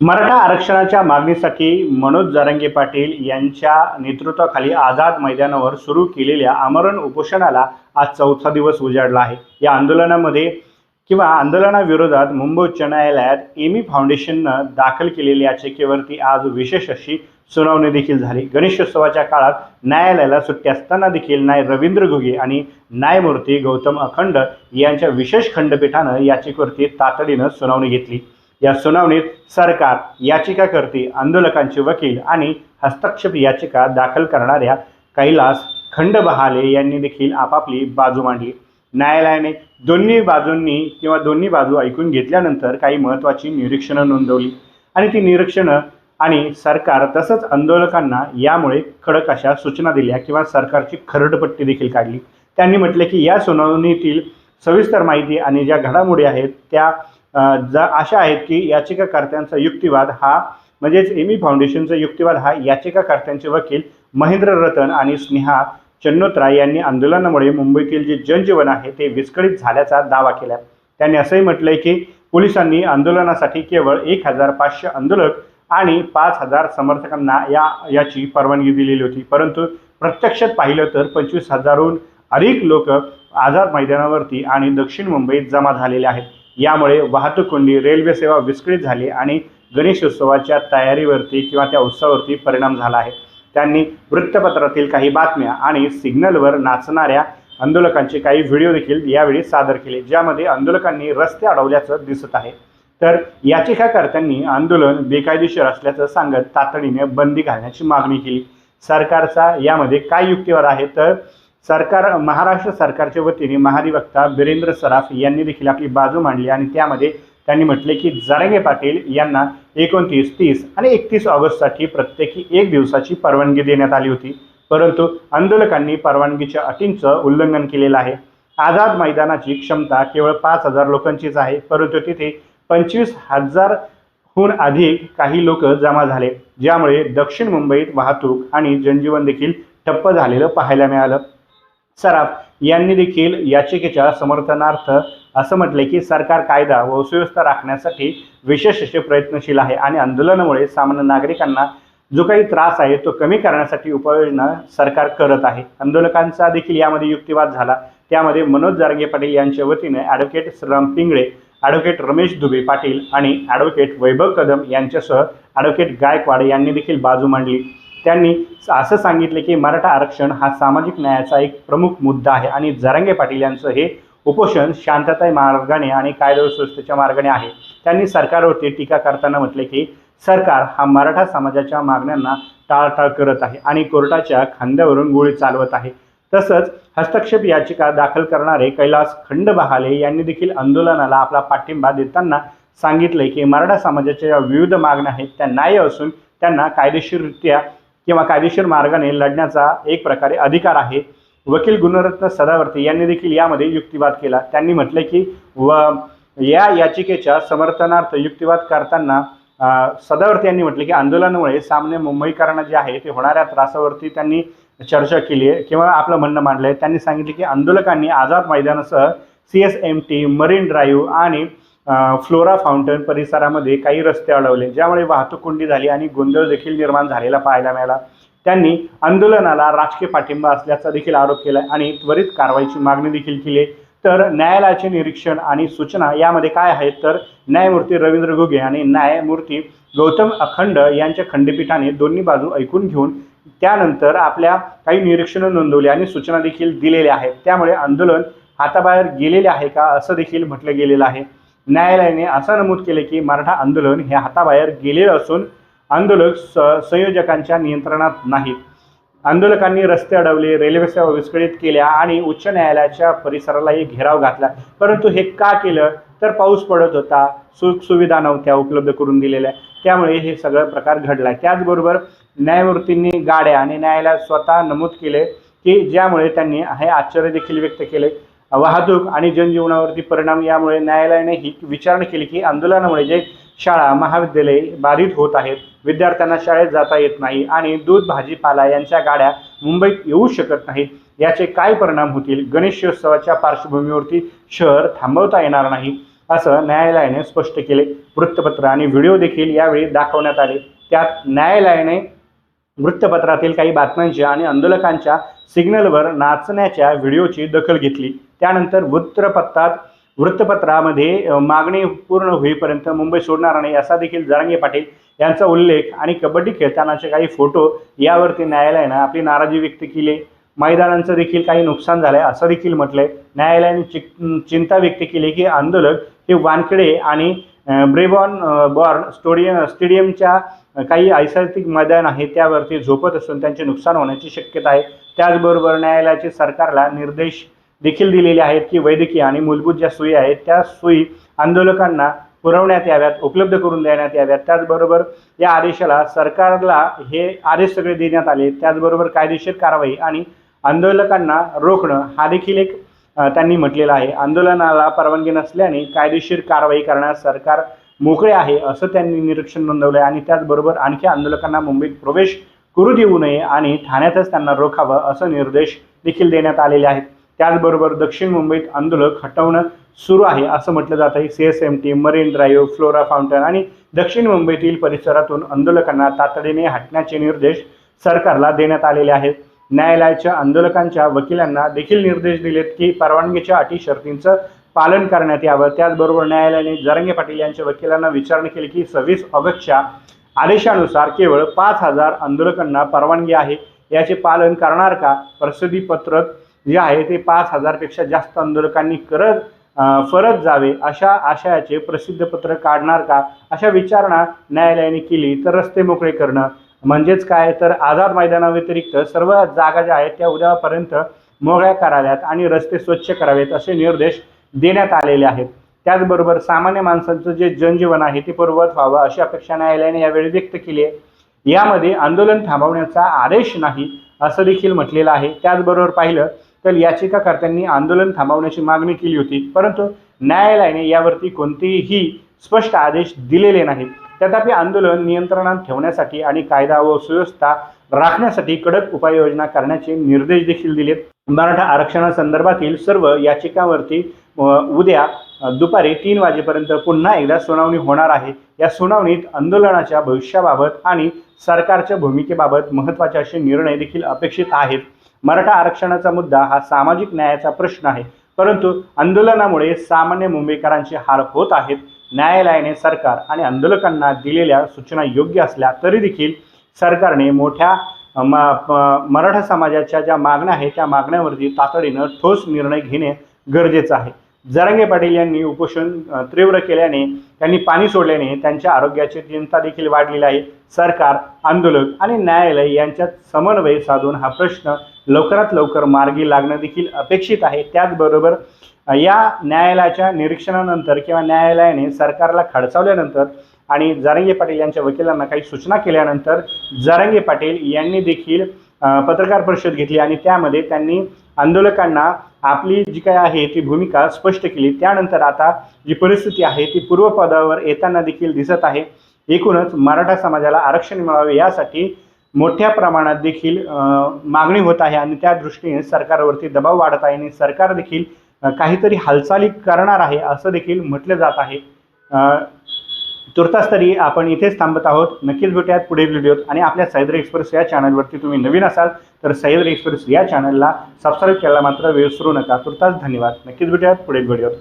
मराठा आरक्षणाच्या मागणीसाठी मनोज जारंगे पाटील यांच्या नेतृत्वाखाली आझाद मैदानावर सुरू केलेल्या आमरण उपोषणाला आज चौथा दिवस उजाडला आहे. या आंदोलनामध्ये किंवा आंदोलनाविरोधात मुंबई उच्च न्यायालयात एमी फाउंडेशननं दाखल केलेल्या याचिकेवरती आज विशेष अशी सुनावणी देखील झाली. गणेशोत्सवाच्या काळात न्यायालयाला सुट्टी असताना देखील न्याय रवींद्र घुगे आणि न्यायमूर्ती गौतम अखंड यांच्या विशेष खंडपीठानं याचिकेवरती तातडीनं सुनावणी घेतली. या सुनावणीत सरकार याचिकाकर्ते आंदोलकांचे वकील आणि हस्तक्षेप याचिका दाखल करणाऱ्या कैलास खंडबहाले यांनी देखील आपापली बाजू मांडली. न्यायालयाने दोन्ही बाजूंनी किंवा दोन्ही बाजू ऐकून घेतल्यानंतर काही महत्त्वाची निरीक्षणं नोंदवली. आणि ती निरीक्षणं आणि सरकार तसंच आंदोलकांना यामुळे कडक अशा सूचना दिल्या किंवा सरकारची खरडपट्टी देखील काढली. त्यांनी म्हटले की या सुनावणीतील सविस्तर माहिती आणि ज्या घडामोडी आहेत त्या जा अशा आहेत की याचिकाकर्त्यांचा युक्तिवाद हा म्हणजेच एमी फाउंडेशनचा युक्तिवाद हा याचिकाकर्त्यांचे वकील महेंद्र रतन आणि स्नेहा चन्नोत्रा यांनी आंदोलनामुळे मुंबईतील जे जनजीवन आहे ते विस्कळीत झाल्याचा दावा केला त्यांनी असंही म्हटलंय की पोलिसांनी आंदोलनासाठी केवळ एक हजार पाचशे आंदोलक आणि पाच हजार समर्थकांना या याची परवानगी दिलेली होती. परंतु प्रत्यक्षात पाहिलं तर पंचवीस हजारहून अधिक लोक आझाद मैदानावरती आणि दक्षिण मुंबईत जमा झालेले आहेत. यामुळे वाहतूक कोंडी रेल्वे सेवा विस्कळीत झाली आणि गणेशोत्सवाच्या तयारीवरती किंवा त्या उत्सवावरती परिणाम झाला आहे. त्यांनी वृत्तपत्रातील काही बातम्या आणि सिग्नलवर नाचणाऱ्या आंदोलकांचे काही व्हिडिओ देखील यावेळी सादर केले ज्यामध्ये आंदोलकांनी रस्ते अडवल्याचं दिसत आहे. तर याचिकाकर्त्यांनी आंदोलन बेकायदेशीर असल्याचं सांगत तातडीने बंदी घालण्याची मागणी केली. सरकारचा यामध्ये काय युक्तिवाद आहे? तर सरकार महाराष्ट्र सरकारच्या वतीने महाधिवक्ता बिरेंद्र सराफ यांनी देखील आपली बाजू मांडली आणि त्यामध्ये त्यांनी म्हटले की जारंगे पाटील यांना एकोणतीस तीस आणि एकतीस ऑगस्टसाठी प्रत्येकी एक दिवसाची परवानगी देण्यात आली होती. परंतु आंदोलकांनी परवानगीच्या अटींचं उल्लंघन केलेलं आहे. आझाद मैदानाची क्षमता केवळ पाच हजार लोकांचीच आहे परंतु तिथे पंचवीस हजारहून अधिक काही लोक जमा झाले ज्यामुळे दक्षिण मुंबईत वाहतूक आणि जनजीवन देखील ठप्प झालेलं पाहायला मिळालं. सराफ यांनी देखील याचिकेच्या समर्थनार्थ असं म्हटले की सरकार कायदा व सुव्यवस्था राखण्यासाठी विशेष असे प्रयत्नशील आहे आणि आंदोलनामुळे सामान्य नागरिकांना जो काही त्रास आहे तो कमी करण्यासाठी उपाययोजना सरकार करत आहे. आंदोलकांचा देखील यामध्ये युक्तिवाद झाला. त्यामध्ये मनोज जारंगे पाटील यांच्या वतीने ॲडव्होकेट श्रीराम पिंगळे ॲडव्होकेट रमेश दुबे पाटील आणि ॲडव्होकेट वैभव कदम यांच्यासह ॲडव्होकेट गायकवाड यांनी देखील बाजू मांडली. त्यांनी असं सांगितले की मराठा आरक्षण हा सामाजिक न्यायाचा एक प्रमुख मुद्दा आहे आणि जरांगे पाटील यांचं हे उपोषण शांतता मार्गाने आणि कायदा व सुव्यवस्थेच्या मार्गाने आहे. त्यांनी सरकारवरती टीका करताना म्हटले की सरकार हा मराठा समाजाच्या मागण्यांना टाळटाळ करत आहे आणि कोर्टाच्या खांद्यावरून गोळी चालवत आहे. तसंच हस्तक्षेप याचिका दाखल करणारे कैलास खंडबहाले यांनी देखील आंदोलनाला आपला पाठिंबा देताना सांगितले की मराठा समाजाच्या ज्या विविध मागण्या आहेत त्या न्याय असून त्यांना कायदेशीररित्या किंवा कायदेशीर मार्गाने लढण्याचा एक प्रकारे अधिकार आहे. वकील गुणरत्न सदावर्ती यांनी देखील यामध्ये युक्तिवाद केला. त्यांनी म्हटले की व या याचिकेच्या समर्थनार्थ युक्तिवाद करताना सदावर्ती यांनी म्हटले की आंदोलनामुळे सामने मुंबईकरांना जे आहे ते होणाऱ्या त्रासावरती त्यांनी चर्चा केली आहे. किंवा आपलं म्हणणं मांडलं आहे त्यांनी सांगितले की आंदोलकांनी Azad मैदानासह C S M T marine drive आणि फ्लोरा फाउंटन परिसरामध्ये काही रस्ते अडवले ज्यामुळे वाहतूक कोंडी झाली आणि गोंधळ देखील निर्माण झालेला पाहायला मिळाला. त्यांनी आंदोलनाला राजकीय पाठिंबा असल्याचा देखील आरोप केला आणि त्वरित कारवाईची मागणी देखील केली. तर न्यायालयाचे निरीक्षण आणि सूचना यामध्ये काय आहेत? तर न्यायमूर्ती रवींद्र घुगे आणि न्यायमूर्ती गौतम अखंड यांच्या खंडपीठाने दोन्ही बाजू ऐकून घेऊन त्यानंतर आपल्या काही निरीक्षणं नोंदवली आणि सूचना देखील दिलेल्या आहेत. त्यामुळे आंदोलन हाताबाहेर गेलेले आहे का असं देखील म्हटलं गेलेलं आहे. न्यायालयाने असं नमूद केले की मराठा आंदोलन हे हाताबाहेर गेलेलं असून आंदोलक स संयोजकांच्या नियंत्रणात नाहीत. आंदोलकांनी रस्ते अडवले रेल्वे सेवा विस्कळीत केल्या आणि उच्च न्यायालयाच्या परिसरालाही घेराव घातला. परंतु हे का केलं? तर पाऊस पडत होता. सुख सुविधा नव्हत्या उपलब्ध करून दिलेल्या. त्यामुळे हे सगळं प्रकार घडला. त्याचबरोबर न्यायमूर्तींनी गाड्या आणि न्यायालयात स्वतः नमूद केले की ज्यामुळे त्यांनी हे आश्चर्य देखील व्यक्त केले. वाहतूक आणि जनजीवनावरती परिणाम यामुळे न्यायालयाने ही विचारणा केली की आंदोलनामुळे जे शाळा महाविद्यालये बाधित होत आहेत विद्यार्थ्यांना शाळेत जाता येत नाही आणि दूध भाजीपाला यांच्या गाड्या मुंबईत येऊ शकत नाहीत याचे काय परिणाम होतील? गणेशोत्सवाच्या पार्श्वभूमीवरती शहर थांबवता येणार नाही असं न्यायालयाने स्पष्ट केले. वृत्तपत्र आणि व्हिडिओ देखील यावेळी दाखवण्यात आले. त्यात न्यायालयाने वृत्तपत्रातील काही बातम्यांच्या आणि आंदोलकांच्या सिग्नलवर नाचण्याच्या व्हिडिओची दखल घेतली. त्यानंतर वृत्तपत्रात वृत्तपत्रामध्ये मागणी पूर्ण होईपर्यंत मुंबई सोडणार नाही असा देखील जरांगे पाटील यांचा उल्लेख आणि कबड्डी खेळतानाचे काही फोटो यावरती न्यायालयानं आपली नाराजी व्यक्त केली. मैदानांचं देखील काही नुकसान झालंय असं देखील म्हटलंय. न्यायालयाने चि चिंता व्यक्त केली की आंदोलक हे वानखेडे आणि ब्रेबॉन बॉर्न स्टोडियम स्टेडियमच्या काही ऐतिहासिक मैदान आहे त्यावरती झोपत असून त्यांचे नुकसान होण्याची शक्यता आहे. त्याचबरोबर न्यायालयाचे सरकारला निर्देश देखील दिलेले आहेत की वैद्यकीय आणि मूलभूत ज्या सोयी आहेत त्या सोयी आंदोलकांना पुरवण्यात याव्यात उपलब्ध करून देण्यात याव्यात. त्याचबरोबर या आदेशाला सरकारला हे आदेश सगळे देण्यात आले. त्याचबरोबर कायदेशीर कारवाई आणि आंदोलकांना रोखणं हा देखील एक त्यांनी म्हटलेलं आहे. आंदोलनाला परवानगी नसल्याने कायदेशीर कारवाई करण्यास सरकार मोकळे आहे असं त्यांनी निरीक्षण नोंदवलं आहे आणि त्याचबरोबर आणखी आंदोलकांना मुंबईत प्रवेश करू देऊ नये आणि ठाण्यातच त्यांना रोखावं असं निर्देश देखील देण्यात आलेले आहेत. त्याचबरोबर दक्षिण मुंबईत आंदोलक हटवणं सुरू आहे असं म्हटलं जात आहे. C S M T marine drive Flora fountain आणि दक्षिण मुंबईतील परिसरातून आंदोलकांना तातडीने हटण्याचे निर्देश सरकारला देण्यात आलेले आहेत. न्यायालयाच्या आंदोलकांच्या वकिलांना देखील निर्देश दिलेत की परवानगीच्या अटी शर्तींचं पालन करण्यात यावं. त्याचबरोबर न्यायालयाने जरंगे पाटील यांच्या वकिलांना विचारणा केली की सव्वीस ऑगस्टच्या आदेशानुसार केवळ पाच हजार आंदोलकांना परवानगी आहे. याचे पालन करणार का? प्रसिद्धीपत्रक पत्रक जे आहे ते पाच हजारपेक्षा जास्त आंदोलकांनी करत परत जावे अशा आशयाचे प्रसिद्ध पत्र काढणार का? अशा विचारणा न्यायालयाने केली तर रस्ते मोकळे करणं. म्हणजेच काय? तर आझाद मैदानाव्यतिरिक्त सर्व जागा ज्या आहेत त्या उद्यापर्यंत मोकळ्या कराव्यात आणि रस्ते स्वच्छ करावेत असे निर्देश देण्यात आलेले आहेत. त्याचबरोबर सामान्य माणसांचं जे जनजीवन आहे ते पूर्ववत व्हावं अशी अपेक्षा न्यायालयाने यावेळी व्यक्त केली आहे. यामध्ये आंदोलन थांबवण्याचा आदेश नाही असं देखील म्हटलेलं आहे. त्याचबरोबर पाहिलं तर याचिकाकर्त्यांनी आंदोलन थांबवण्याची मागणी केली होती. परंतु न्यायालयाने यावरती कोणतेही स्पष्ट आदेश दिलेले नाहीत. तथापि आंदोलन नियंत्रणात ठेवण्यासाठी आणि कायदा व सुव्यवस्था राखण्यासाठी कडक उपाययोजना करण्याचे निर्देश देखील दिलेत. मराठा आरक्षणासंदर्भातील सर्व याचिकांवरती उद्या दुपारी तीन वाजेपर्यंत पुन्हा एकदा सुनावणी होणार आहे. या सुनावणीत आंदोलनाच्या भविष्याबाबत आणि सरकारच्या भूमिकेबाबत महत्त्वाचे असे निर्णय देखील अपेक्षित आहेत. मराठा आरक्षणाचा मुद्दा हा सामाजिक न्यायाचा प्रश्न आहे. परंतु आंदोलनामुळे सामान्य मुंबईकरांचे हाल होत आहेत. न्यायालयाने सरकार आणि आंदोलकांना दिलेल्या सूचना योग्य असल्या तरी देखील सरकारने मोठ्या मराठा समाजाच्या ज्या मागण्या आहेत त्या मागण्यावरती तातडीनं ठोस निर्णय घेणे गरजेचं आहे. जरांगे पाटील यांनी उपोषण तीव्र केल्याने त्यांनी पाणी सोडल्याने त्यांच्या आरोग्याची चिंता देखील वाढलेली आहे. सरकार आंदोलक आणि न्यायालय यांच्यात समन्वय साधून हा प्रश्न लवकरात लवकर मार्गी लागणं देखील अपेक्षित आहे. त्याचबरोबर या न्यायालयाच्या निरीक्षणानंतर किंवा न्यायालयाने सरकारला खडसावल्यानंतर आणि जारंगे पाटील यांच्या वकिलांना काही सूचना केल्यानंतर जारंगे पाटील यांनी देखील पत्रकार परिषद घेतली आणि त्यामध्ये त्यांनी आंदोलकांना आपली जी काय आहे ती भूमिका स्पष्ट केली. त्यानंतर आता जी परिस्थिती आहे ती पूर्वपदावर येताना देखील दिसत आहे. एकूणच मराठा समाजाला आरक्षण मिळावे यासाठी मोठ्या प्रमाणात देखील मागणी होत आहे आणि त्या दृष्टीने सरकारवरती दबाव वाढत आहे आणि सरकार देखील काहीतरी हालचाली करणार आहे असं देखील म्हटलं जात आहे. तुर्तास तरी आपण इथेच थांबत आहोत. नक्कीच भेटूयात पुढील व्हिडिओत. आणि आपल्या सह्याद्री एक्सप्रेस या चॅनलवरती तुम्ही नवीन असाल तर सह्याद्री एक्सप्रेस या चॅनलला सबस्क्राईब करायला मात्र विसरू नका. तुर्तास धन्यवाद. नक्कीच भेटूयात पुढील व्हिडिओत.